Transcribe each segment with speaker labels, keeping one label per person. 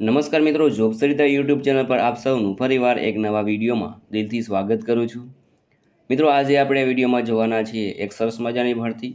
Speaker 1: નમસ્કાર મિત્રો job Sarita YouTube channel પર આપ સૌનું ફરીવાર એક નવા વિડીયોમાં દિલથી સ્વાગત કરું છું. મિત્રો, આજે આપણે વિડીયોમાં જોવાના છીએ એક સરસ મજાની ભરતી.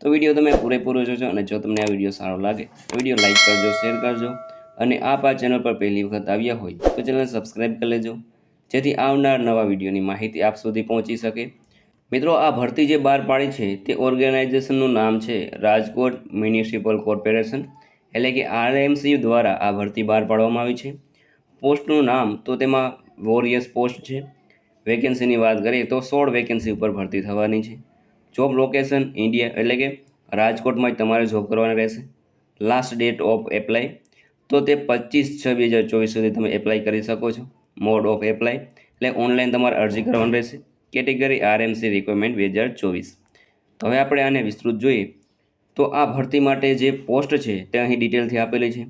Speaker 1: તો વીડિયો તમે પૂરેપૂરો જોજો અને જો તમને આ વીડિયો સારો લાગે, તો વીડિયો લાઇક કરજો, શેર કરજો અને આપ આ ચેનલ પર પહેલી વખત આવ્યા હોય, તો ચેનલ સબસ્ક્રાઈબ કરી લેજો. જેથી આવનાર નવા વિડીયોની માહિતી આપ સુધી પહોંચી શકે. મિત્રો, આ ભરતી જે બહાર પાડી છે, તે ઓર્ગેનાઇઝેશનનું નામ છે રાજકોટ મ્યુનિસિપલ કોર્પોરેશન. એટલે કે આરએમસી દ્વારા આ ભરતી બહાર પાડવામાં આવી છે. પોસ્ટનું નામ તો તેમાં વોરિયસ પોસ્ટ છે. વેકેન્સીની વાત કરીએ તો સોળ વેકેન્સી ઉપર ભરતી થવાની છે. જોબ લોકેશન ઇન્ડિયા એટલે કે રાજકોટમાં જ તમારે જોબ કરવાની રહેશે. લાસ્ટ ડેટ ઓફ એપ્લાય તો તે પચીસ છ બે હજાર ચોવીસ સુધી તમે એપ્લાય કરી શકો છો. મોડ ઓફ એપ્લાય એટલે ઓનલાઈન તમારે અરજી કરવાની રહેશે. કેટેગરી આરએમસી રિક્વાયરમેન્ટ બે હજાર ચોવીસ. હવે આપણે આને વિસ્તૃત જોઈએ. તો આ ભરતી માટે જે પોસ્ટ છે તે અહીં ડિટેલથી આપેલી છે.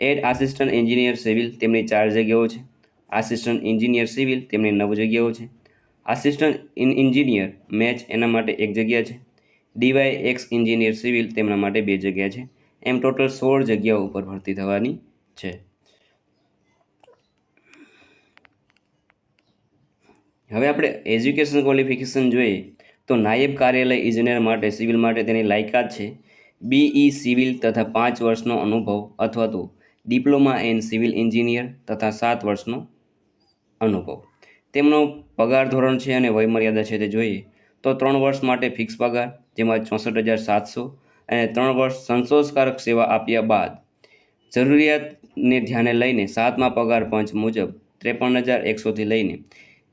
Speaker 1: એડ આસિસ્ટન્ટ એન્જિનિયર સિવિલ તેમની ચાર જગ્યાઓ છે. આસિસ્ટન્ટ એન્જિનિયર સિવિલ તેમની નવ જગ્યાઓ છે. આસિસ્ટન્ટ એન્જિનિયર મેચ એના માટે એક જગ્યા છે. ડીવાય એક્સ એન્જિનિયર સિવિલ તેમના માટે બે જગ્યા છે. એમ ટોટલ સોળ જગ્યાઓ ઉપર ભરતી થવાની છે. હવે આપણે એજ્યુકેશન ક્વોલિફિકેશન જોઈએ. તો નાયબ કાર્યાલય ઇજનેર માટે, સિવિલ માટે તેની લાયકાત છે. બીઈ સિવિલ તથા પાંચ વર્ષનો અનુભવ અથવા તો ડિપ્લોમા એન સિવિલ એન્જિનિયર તથા સાત વર્ષનો અનુભવ. તેમનો પગાર ધોરણ છે અને વયમર્યાદા છે તે જોઈએ. તો ત્રણ વર્ષ માટે ફિક્સ પગાર, જેમાં ચોસઠ હજાર સાતસો અને ત્રણ વર્ષ સંતોષકારક સેવા આપ્યા બાદ જરૂરિયાતને ધ્યાને લઈને સાતમા પગાર પંચ મુજબ ત્રેપન હજાર એકસોથી લઈને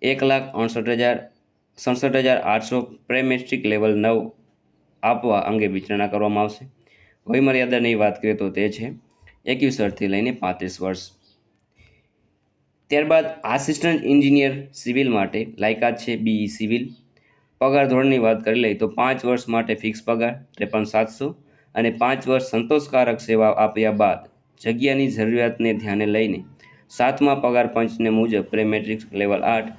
Speaker 1: એક લાખ અડસઠ હજાર સડસઠ હજાર આઠસો પ્રેમેસ્ટ્રિક લેવલ નવ આપવા અંગે વિચારણા કરવામાં આવશે. વયમર્યાદાની વાત કરીએ તો તે છે એકવીસ વર્ષથી લઈને પાંત્રીસ વર્ષ. ત્યારબાદ આસિસ્ટન્ટ એન્જિનિયર સિવિલ માટે લાયકાત છે, બીઈ સિવિલ. પગાર ધોરણની વાત કરી લઈએ તો પાંચ વર્ષ માટે ફિક્સ પગાર ત્રેપન સાતસો અને પાંચ વર્ષ સંતોષકારક સેવા આપ્યા બાદ જગ્યાની જરૂરિયાતને ધ્યાને લઈને સાતમા પગાર પંચને મુજબ પ્રેમેટ્રિક્સ લેવલ આઠ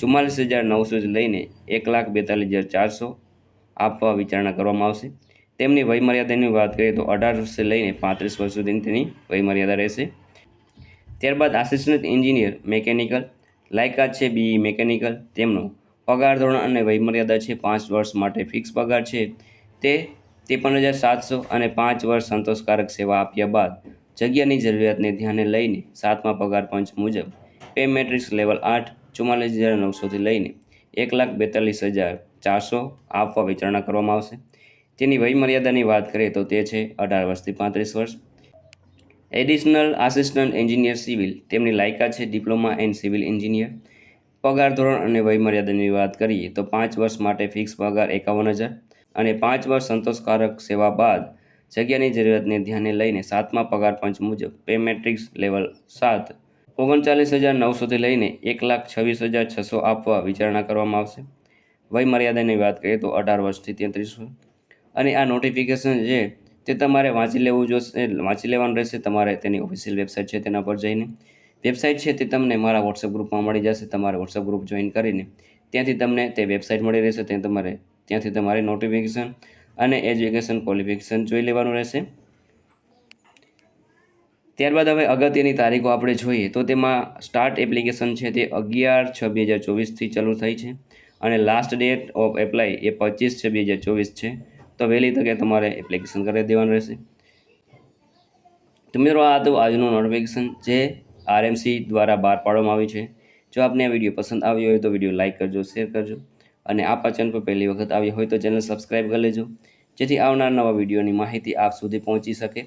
Speaker 1: ચુમ્માલીસ હજાર નવસોથી લઈને એક લાખ બેતાલીસ હજાર ચારસો આપવા વિચારણા કરવામાં આવશે. તેમની વયમર્યાદાની વાત કરીએ તો અઢાર વર્ષથી લઈને પાંત્રીસ વર્ષ સુધીની તેની વયમર્યાદા રહેશે. ત્યારબાદ આસિસ્ટન્ટ એન્જિનિયર, મેકેનિકલ, લાયકાત છે બીઈ મેકેનિકલ. તેમનો પગાર ધોરણ અને વયમર્યાદા છે પાંચ વર્ષ માટે ફિક્સ પગાર છે. તે ત્રેપન હજાર સાતસો અને પાંચ વર્ષ સંતોષકારક સેવા આપ્યા બાદ જગ્યાની જરૂરિયાતને ધ્યાને લઈને સાતમા પગાર પંચ મુજબ પે મેટ્રિક્સ લેવલ આઠ ચુમ્માલીસ હજાર નવસોથી લઈને એક લાખ બેતાલીસ હજાર ચારસો આપવા વિચારણા કરવામાં આવશે. તેની વયમર્યાદાની વાત કરીએ તો તે છે અઢાર વર્ષથી પાંત્રીસ વર્ષ. એડિશનલ આસિસ્ટન્ટ એન્જિનિયર સિવિલ, તેમની લાયકાત છે ડિપ્લોમા એન્ડ સિવિલ એન્જિનિયર. પગાર ધોરણ અને વયમર્યાદાની વાત કરીએ તો પાંચ વર્ષ માટે ફિક્સ પગાર એકાવન હજાર અને પાંચ વર્ષ સંતોષકારક સેવા બાદ જગ્યાની જરૂરિયાતને ધ્યાને લઈને સાતમા પગાર પંચ મુજબ પે મેટ્રિક્સ લેવલ સાત ઓગણચાલીસ હજાર નવસોથી લઈને એક લાખ છવ્વીસ હજાર છસો આપવા વિચારણા કરવામાં આવશે. વય મર્યાદાની વાત કરીએ તો અઢાર વર્ષથી તેત્રીસ અને આ નોટિફિકેશન છે તે તમારે વાંચી લેવું જોશે, વાંચી લેવાનું રહેશે. તમારે તેની ઓફિશિયલ વેબસાઇટ છે તેના પર જઈને. વેબસાઇટ છે તે તમને મારા વોટ્સઅપ ગ્રુપમાં મળી જશે. તમારે વોટ્સઅપ ગ્રુપ જોઈન કરીને ત્યાંથી તમને તે વેબસાઇટ મળી રહેશે. ત્યાં તમારે, ત્યાંથી તમારે નોટિફિકેશન અને એજ્યુકેશન ક્વોલિફિકેશન જોઈ લેવાનું રહેશે. ત્યારબાદ હવે અગત્યની તારીખો આપણે જોઈએ તો તેમાં સ્ટાર્ટ એપ્લિકેશન છે તે અગિયાર છ બે હજાર ચોવીસથી ચાલુ થઈ છે અને લાસ્ટ ડેટ ઓફ એપ્લાય એ પચીસ છ બે હજાર ચોવીસ છે. તો વહેલી તકે તમારે એપ્લિકેશન કરી દેવાનું રહેશે. તો મિત્રો આ હતું આજનું નોટિફિકેશન જે આરએમસી દ્વારા બહાર પાડવામાં આવ્યું છે. જો આપને આ વીડિયો પસંદ આવ્યો હોય તો વીડિયો લાઇક કરજો, શેર કરજો અને આ ચેનલ પર પહેલી વખત આવી હોય તો ચેનલ સબસ્ક્રાઈબ કરી લેજો. જેથી આવનાર નવા વિડીયોની માહિતી આપ સુધી પહોંચી શકે.